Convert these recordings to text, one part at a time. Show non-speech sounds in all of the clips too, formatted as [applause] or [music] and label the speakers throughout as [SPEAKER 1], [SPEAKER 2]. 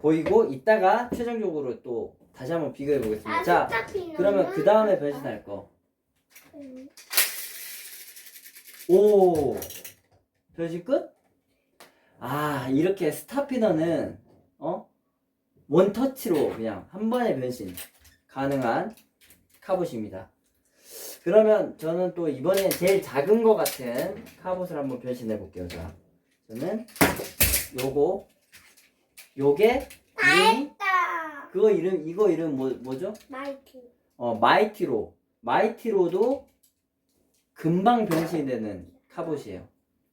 [SPEAKER 1] 보이고 이따가 최종적으로 또 다시 한번 비교해 보겠습니다. 자, 그러면 그 다음에 변신할 거.
[SPEAKER 2] 음,
[SPEAKER 1] 오, 변신 끝? 아, 이렇게 스타피너는 어 원터치로 그냥 한 번에 변신 가능한 카봇입니다. 그러면 저는 또 이번에 제일 작은 거 같은 카봇을 한번 변신해 볼게요. 자, 저는 요거 요게 이름이
[SPEAKER 2] 했다.
[SPEAKER 1] 그거 이름 이거 이름 뭐 뭐죠?
[SPEAKER 2] 마이크.
[SPEAKER 1] 어 마이티로 마이티로도 금방 변신되는 카봇이에요.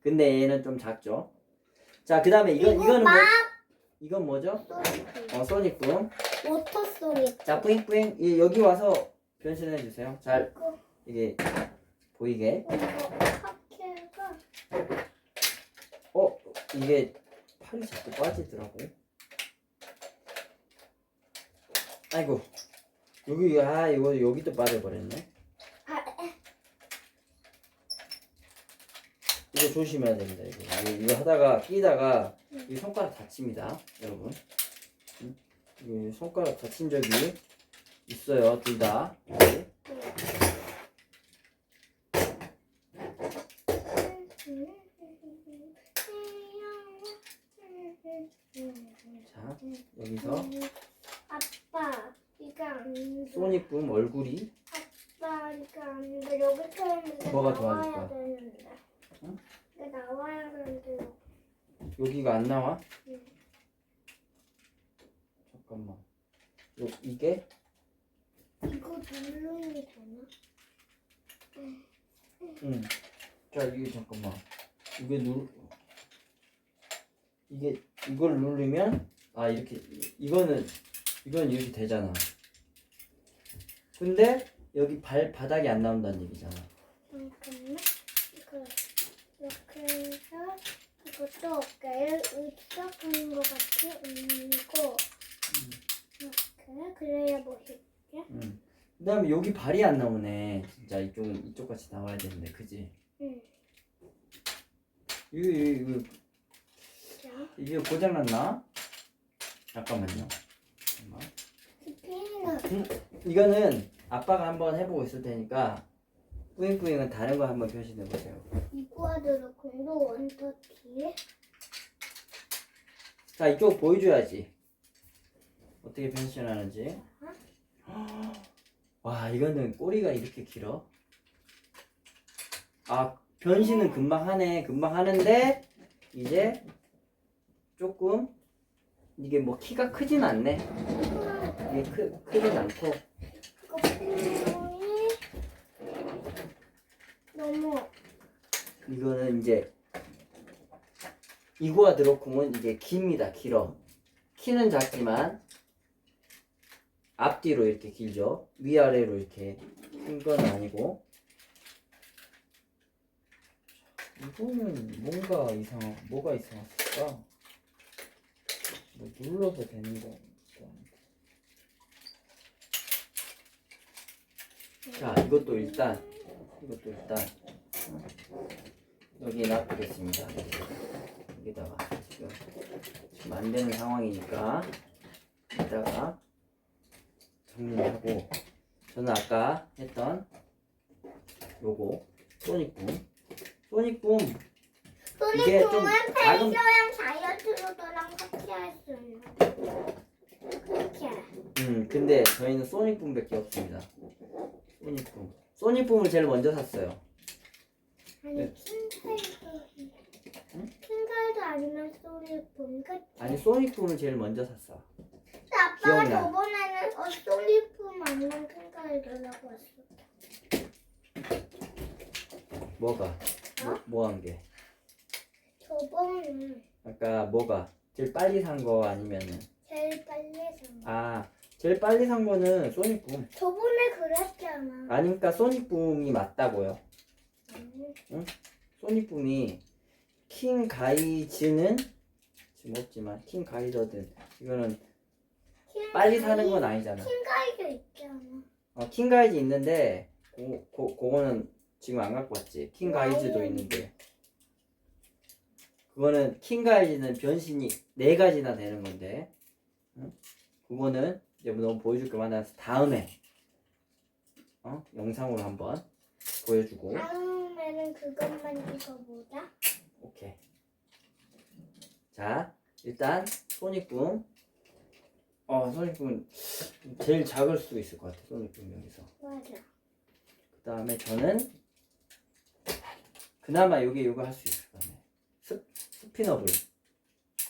[SPEAKER 1] 근데 얘는 좀 작죠. 자 그다음에 이건
[SPEAKER 2] 이거
[SPEAKER 1] 이거는
[SPEAKER 2] 뭐막
[SPEAKER 1] 이건 뭐죠?
[SPEAKER 2] 소리.
[SPEAKER 1] 어 소닉붐.
[SPEAKER 2] 모터 소리.
[SPEAKER 1] 자 뿌잉뿌잉 이- 여기 와서 변신해 주세요. 잘
[SPEAKER 2] 이거
[SPEAKER 1] 이게 보이게.
[SPEAKER 2] 카케가
[SPEAKER 1] 어 이게 팔이 자꾸 빠지더라고. 아이고 여기 아 이거 여기 또 빠져버렸네.
[SPEAKER 2] 아,
[SPEAKER 1] 이거 조심해야 됩니다. 이거 이거, 이거 하다가 끼다가 이 손가락 다칩니다, 여러분. 음? 이 손가락 다친 적이 있어요, 둘 다. 네. 자 여기서
[SPEAKER 2] 아빠 이거 안 돼.
[SPEAKER 1] 소닉붐 얼굴이
[SPEAKER 2] 아빠 이거 안 돼. 여기처럼 이게
[SPEAKER 1] 뭐가 도와줄까?
[SPEAKER 2] 되는데.
[SPEAKER 1] 응?
[SPEAKER 2] 이게 나와야 되는데.
[SPEAKER 1] 여기가 안 나와?
[SPEAKER 2] 응.
[SPEAKER 1] 잠깐만. 요 이게
[SPEAKER 2] 이거 누르면 되나?
[SPEAKER 1] 응. 자 이게 잠깐만. 이게 누 이게 이걸 누르면 아 이렇게 이- 이거는 이건 이렇게 되잖아. 근데 여기 발 바닥이 안 나온다는 얘기잖아.
[SPEAKER 2] 잠깐만. 이거 이렇게 해서 이것도 어깨를 으쓱하는 것 같이 올리고 이렇게 그래야 멋있.
[SPEAKER 1] 응. 그다음에 여기 발이 안 나오네. 진짜 이쪽은 이쪽 같이 나와야 되는데, 그지?
[SPEAKER 2] 응.
[SPEAKER 1] 이거 이거, 이거
[SPEAKER 2] 자,
[SPEAKER 1] 이게 고장 났나? 잠깐만요. 잠깐만.
[SPEAKER 2] 스피너.
[SPEAKER 1] 이거는 아빠가 한번 해보고 있을 테니까 뿌잉뿌잉은 다른 거 한번 변신해 보세요.
[SPEAKER 2] 이과도 공도 원터치.
[SPEAKER 1] 자 이쪽 보여줘야지. 어떻게 변신하는지. 와 이거는 꼬리가 이렇게 길어. 아 변신은 금방 하네. 금방 하는데 이제 조금 이게 뭐 키가 크진 않네. 이게 크, 크진 않고
[SPEAKER 2] 너무
[SPEAKER 1] 이거는 이제 이구아 드로콩은 이게 깁니다. 길어. 키는 작지만 앞뒤로 이렇게 길죠. 위아래로 이렇게 큰 건 아니고 이거는 뭔가 이상 뭐가 이상했을까? 뭐 눌러서 되는 거. 자 이것도 일단 이것도 일단 여기 놔두겠습니다. 여기다가 지금 지금 안 되는 상황이니까 이따가 정리하고 저는 아까 했던 요거 소닉붐 소닉붐 이게 좀
[SPEAKER 2] 소닉붐은
[SPEAKER 1] 작은-
[SPEAKER 2] 펜서랑 다이어트로더랑 같이 할 수 있는. 그렇게.
[SPEAKER 1] 음 근데 저희는 소닉붐밖에 없습니다. 소닉붐 소닉붐을 제일 먼저 샀어요.
[SPEAKER 2] 아니
[SPEAKER 1] 네.
[SPEAKER 2] 킹카이도
[SPEAKER 1] 응?
[SPEAKER 2] 아니면 소닉붐 그치?
[SPEAKER 1] 아니 소닉붐을 제일 먼저 샀어.
[SPEAKER 2] 근데 아빠가
[SPEAKER 1] 기억나.
[SPEAKER 2] 저번에는 어 소닉붐 아니면 킹카이더라고 했어.
[SPEAKER 1] 뭐가 뭐, 뭐한 게?
[SPEAKER 2] 저번에
[SPEAKER 1] 아까 뭐가 제일 빨리 산 거 아니면은
[SPEAKER 2] 제일 빨리 산 거.
[SPEAKER 1] 아 제일 빨리 산 거는 소닉붐
[SPEAKER 2] 저번에 그랬잖아.
[SPEAKER 1] 아니니까 소닉붐이 맞다고요
[SPEAKER 2] 음,
[SPEAKER 1] 소닉붐이 킹 가이즈는 지금 없지만 킹 가이저든 이거는 빨리 사는 건 아니잖아
[SPEAKER 2] 킹카이도 있잖아.
[SPEAKER 1] 어, 킹 가이즈 있는데 고, 고, 그거는 지금 안 갖고 왔지 킹 가이즈도. 있는데 그거는 킹 가이즈는 변신이 네 가지나 되는 건데 응? 그거는 이제 너무 보여줄 게 많아서 다음에 어? 영상으로 한번 보여주고
[SPEAKER 2] 다음에는 그것만 읽어보자.
[SPEAKER 1] 오케이. 자, 일단 소닉붐. 어, 소닉붐 제일 작을 수 있을 것 같아. 소닉붐 여기서.
[SPEAKER 2] 맞아.
[SPEAKER 1] 그 다음에 저는 그나마 여기 이거 할 수 있을 것 같네. 스, 스피너블.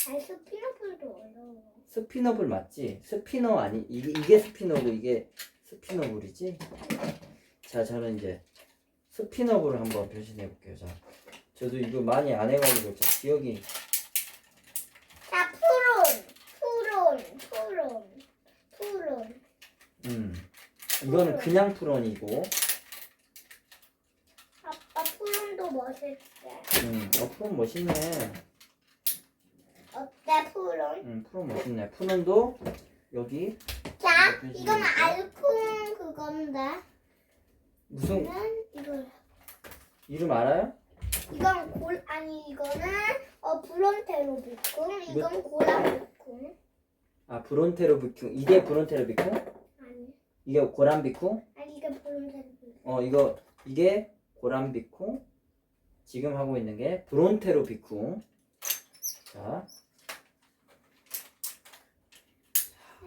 [SPEAKER 2] 아니 스피너풀도 어려워.
[SPEAKER 1] 스피너블 맞지? 스피너 아니 이게, 이게 스피너고 이게 스피너블이지? 자, 저는 이제 스피너블을 한번 변신해 볼게요. 자, 저도 이거 많이 안 해가지고 자, 기억이
[SPEAKER 2] 자 푸론, 푸론, 푸론, 푸론.
[SPEAKER 1] 음 이거는 그냥 프론이고
[SPEAKER 2] 아빠 푸론도 멋있대.
[SPEAKER 1] 음, 어, 프론 멋있네.
[SPEAKER 2] 어때 푸론?
[SPEAKER 1] 음, 프론 멋있네. 프론도 여기
[SPEAKER 2] 자, 이건? 알콩 그건데.
[SPEAKER 1] 무슨
[SPEAKER 2] 이거 는 이거.
[SPEAKER 1] 이름 알아요?
[SPEAKER 2] 이건 골 아니 이거는 어 브론테로 비쿵. 이건 고라 비쿵.
[SPEAKER 1] 아, 브론테로 비쿵. 이게 브론테로 비쿵?
[SPEAKER 2] 아니,
[SPEAKER 1] 이게 고란 비쿵?
[SPEAKER 2] 아니 이게 브론테로 비쿵.
[SPEAKER 1] 어, 이거 이게 고란 비쿵. 지금 하고 있는 게 브론테로 비쿵. 자.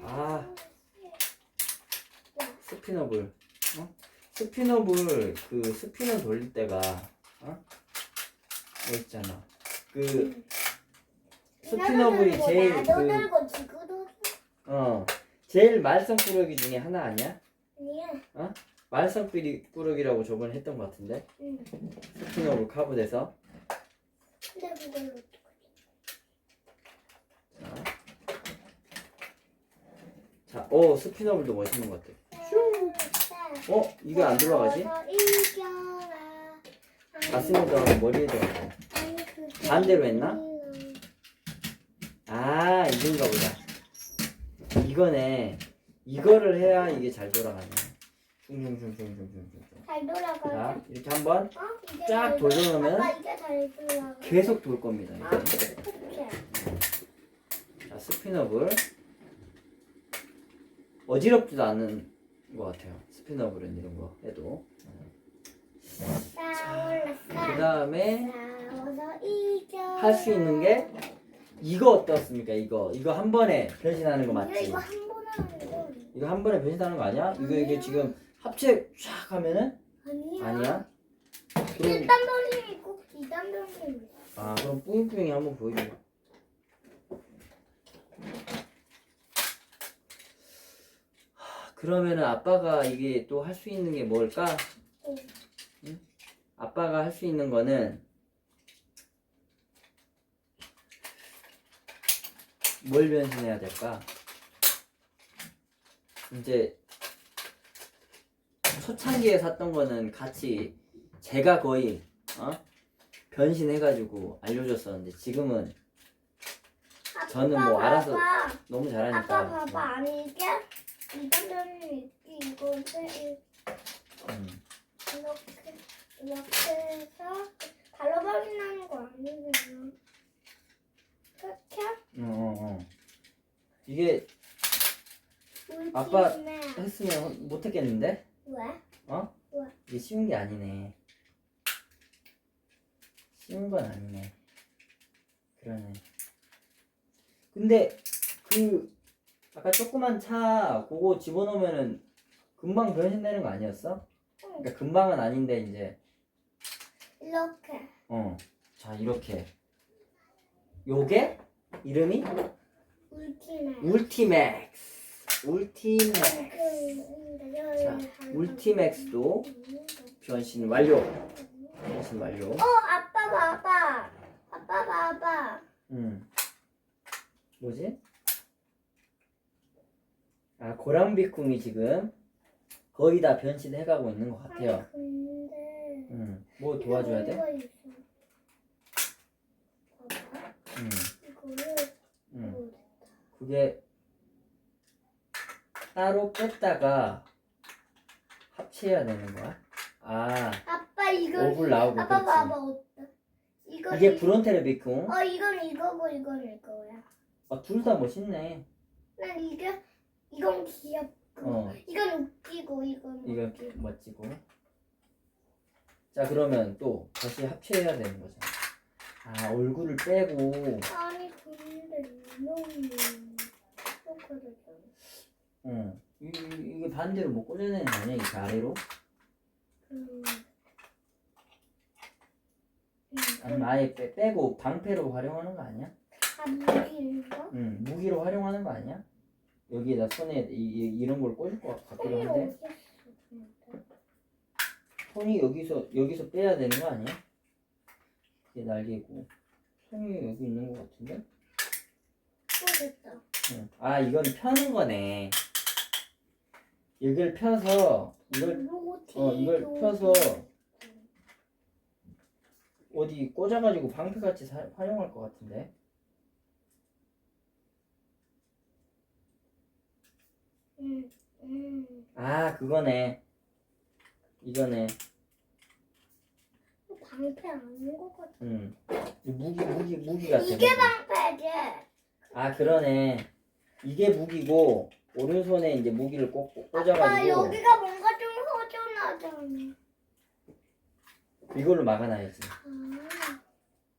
[SPEAKER 1] 아, 스피너블. 어? 스피너블 그 스피너 돌릴 때가 어? 뭐 있잖아. 그 스피너블이 제일
[SPEAKER 2] 나도
[SPEAKER 1] 그
[SPEAKER 2] 들고 지구도
[SPEAKER 1] 어, 제일 말썽꾸러기 중에 하나 아니야?
[SPEAKER 2] 아니야.
[SPEAKER 1] 말썽꾸러기라고 저번에 했던 것 같은데
[SPEAKER 2] 응. 근데 그걸로
[SPEAKER 1] 자, 자, 오 스피너블도 멋있는 것 같아. 어, 이게 안 들어가지? 맞습니다. 머리에 들어가. 반대로 했나? 아, 이건가 보다. 이거네. 이거를 해야 이게 잘 돌아가네. 슝슝슝슝슝슝슝.
[SPEAKER 2] 잘 돌아가.
[SPEAKER 1] 자, 이렇게 한번
[SPEAKER 2] 어? 쫙잘
[SPEAKER 1] 돌려놓으면
[SPEAKER 2] 아빠 이게 잘 돌아가.
[SPEAKER 1] 계속 돌 겁니다.
[SPEAKER 2] 아.
[SPEAKER 1] 자, 스피너블. 어지럽지도 않은 것 같아요. 스피너블은 이런 거 해도. 그. 다음에. 할 수 있는 게 이거 어떻습니까? 이거 이거 한 번에 변신하는 거 맞지?
[SPEAKER 2] 이거 한 번 하는 거
[SPEAKER 1] 이거 한 번에 변신하는 거 아니야? 이거 이게 지금 합체 쫙 하면은
[SPEAKER 2] 아니야.
[SPEAKER 1] 아니야? 그럼
[SPEAKER 2] 1단 변신 있고 2단 변신 있고.
[SPEAKER 1] 아 그럼 뿌잉뿌잉이 한번 보여줘. 그러면은 아빠가 이게 또 할 수 있는 게 뭘까?
[SPEAKER 2] 응.
[SPEAKER 1] 응? 아빠가 할 수 있는 거는 뭘 변신해야 될까? 이제 초창기에 샀던 거는 같이 제가 거의 어? 변신해가지고 알려줬었는데 지금은 저는 뭐 알아서. 너무 잘하니까
[SPEAKER 2] 아빠 봐봐. 아니 이게 2단 변신 있기 이거를
[SPEAKER 1] 음.
[SPEAKER 2] 이렇게 이렇게 해서 발로 확인하는 거 아니잖아. 그렇게
[SPEAKER 1] 어, 어, 어. 이게
[SPEAKER 2] 우리
[SPEAKER 1] 아빠-
[SPEAKER 2] 집에
[SPEAKER 1] 했으면 못했겠는데?
[SPEAKER 2] 왜?
[SPEAKER 1] 어?
[SPEAKER 2] 왜?
[SPEAKER 1] 이게 쉬운 게 아니네 쉬운 건 아니네 그러네 근데 그 아까 조그만 차 그거 집어넣으면은 금방 변신되는 거 아니었어? 그러니까 금방은 아닌데 이제.
[SPEAKER 2] 이렇게.
[SPEAKER 1] 어. 자 이렇게. 요게? 이름이. 울티맥스. 울티맥스. 자, 울티맥스도 변신 완료. 변신 완료.
[SPEAKER 2] 어 아빠 봐봐. 아빠 봐봐.
[SPEAKER 1] 음 뭐지? 아 고랑비쿵이 지금 거의 다 변신해가고 있는 것 같아요
[SPEAKER 2] 아니, 근데
[SPEAKER 1] 음 뭐 도와줘야 돼?
[SPEAKER 2] 이거 있어. 봐봐.
[SPEAKER 1] 음,
[SPEAKER 2] 이거를
[SPEAKER 1] 음.
[SPEAKER 2] 뭐
[SPEAKER 1] 그게 따로 뺐다가 합체해야 되는 거야? 아
[SPEAKER 2] 아빠 이거
[SPEAKER 1] 오불 나오고
[SPEAKER 2] 아빠
[SPEAKER 1] 그렇지
[SPEAKER 2] 봐봐 어때? 이거
[SPEAKER 1] 이게
[SPEAKER 2] 이-
[SPEAKER 1] 브론테르비쿵
[SPEAKER 2] 어 이건 이거고 이건 이거야.
[SPEAKER 1] 아, 둘 다 멋있네
[SPEAKER 2] 난 이게 이건 귀엽고
[SPEAKER 1] 어.
[SPEAKER 2] 이건 웃기고 이건
[SPEAKER 1] 이거
[SPEAKER 2] 웃기고.
[SPEAKER 1] 멋지고. 자 그러면 또 다시 합체해야 되는 거잖아. 아 얼굴을 빼고
[SPEAKER 2] 아니 근데 이놈이
[SPEAKER 1] 이, 이- 이게 반대로 뭐 꽂아내는 거 아니야 이렇게 아래로?
[SPEAKER 2] 음.
[SPEAKER 1] 아니면 아예 빼, 빼고 방패로 활용하는 거 아니야?
[SPEAKER 2] 아 무기인가?
[SPEAKER 1] 응 무기로 활용하는 거 아니야? 여기에다 손에 이, 이, 이 런 걸 꽂을 것 같기도 한데? 손이 여기서 여기서 빼야 되는 거 아니야? 이게 날개고 손이 여기 있는 것 같은데?
[SPEAKER 2] 또 됐다.
[SPEAKER 1] 응. 아 이건 펴는 거네 여기를 펴서 이걸
[SPEAKER 2] 로티.
[SPEAKER 1] 어 이걸 펴서 어디 꽂아가지고 방패같이 사- 활용할 것 같은데
[SPEAKER 2] 음, 음.
[SPEAKER 1] 아 그거네. 이거네.
[SPEAKER 2] 방패 아닌 것 같아.
[SPEAKER 1] 응 무기 무기 무기 같아
[SPEAKER 2] 이게
[SPEAKER 1] 무기.
[SPEAKER 2] 방패지.
[SPEAKER 1] 아 그러네. 이게 무기고 오른손에 이제 무기를
[SPEAKER 2] 아빠
[SPEAKER 1] 꽂아가지고
[SPEAKER 2] 여기가 뭔가 좀 허전하잖아.
[SPEAKER 1] 이걸로 막아놔야지.
[SPEAKER 2] 아,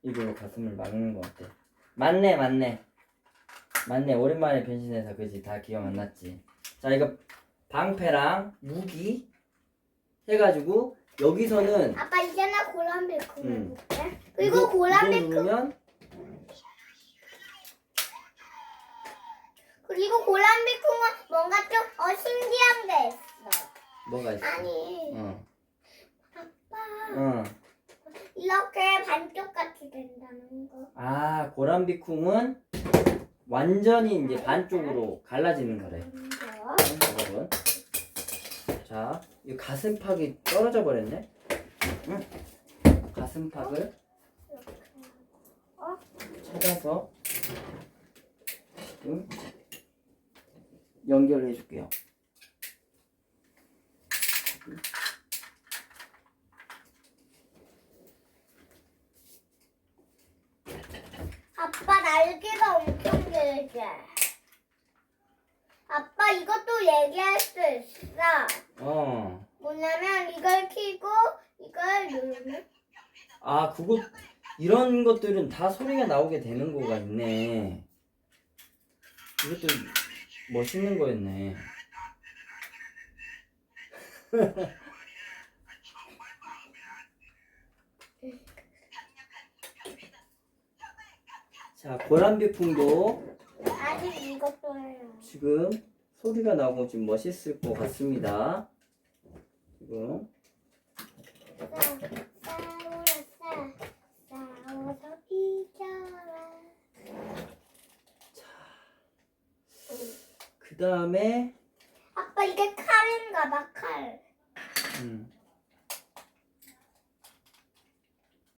[SPEAKER 1] 이걸로 가슴을 막는 것 같아. 맞네 맞네. 맞네. 오랜만에 변신해서 그지? 다 기억 안 났지? 자 이거 방패랑 무기 해가지고 여기서는
[SPEAKER 2] 아빠 이제 나 고란비콩
[SPEAKER 1] 음.
[SPEAKER 2] 해볼게. 그리고 고란비콩
[SPEAKER 1] 누르면
[SPEAKER 2] 그리고 고란비콩은 뭔가 좀 어, 신기한 게 있어.
[SPEAKER 1] 뭐가 있어
[SPEAKER 2] 아니
[SPEAKER 1] 어,
[SPEAKER 2] 아빠
[SPEAKER 1] 어.
[SPEAKER 2] 이렇게 반쪽 같이 된다는 거.
[SPEAKER 1] 아 고란비쿵은 완전히 이제 반쪽으로 갈라지는 거래
[SPEAKER 2] 뭔데요?
[SPEAKER 1] 여러분 자, 이 가슴팍이 떨어져 버렸네. 응? 가슴팍을? 찾아서 지금 연결해 줄게요.
[SPEAKER 2] 아빠 날개가 엄청 길지. 아빠 이것도 얘기할 수 있어.
[SPEAKER 1] 어,
[SPEAKER 2] 뭐냐면 이걸 키고 이걸 누르면
[SPEAKER 1] 아 그거 이런 것들은 다 소리가 나오게 되는 거가 있네. 이것도 멋있는 거였네. [laughs] 자, 고란비풍도
[SPEAKER 2] 아직 이것도 해요.
[SPEAKER 1] 지금 소리가 나고 지금 멋있을 것 같습니다. 지금
[SPEAKER 2] 싸, 싸우라 싸, 싸워서 이겨라.
[SPEAKER 1] 그 다음에
[SPEAKER 2] 아빠 이게 칼인가 봐 칼.
[SPEAKER 1] 음,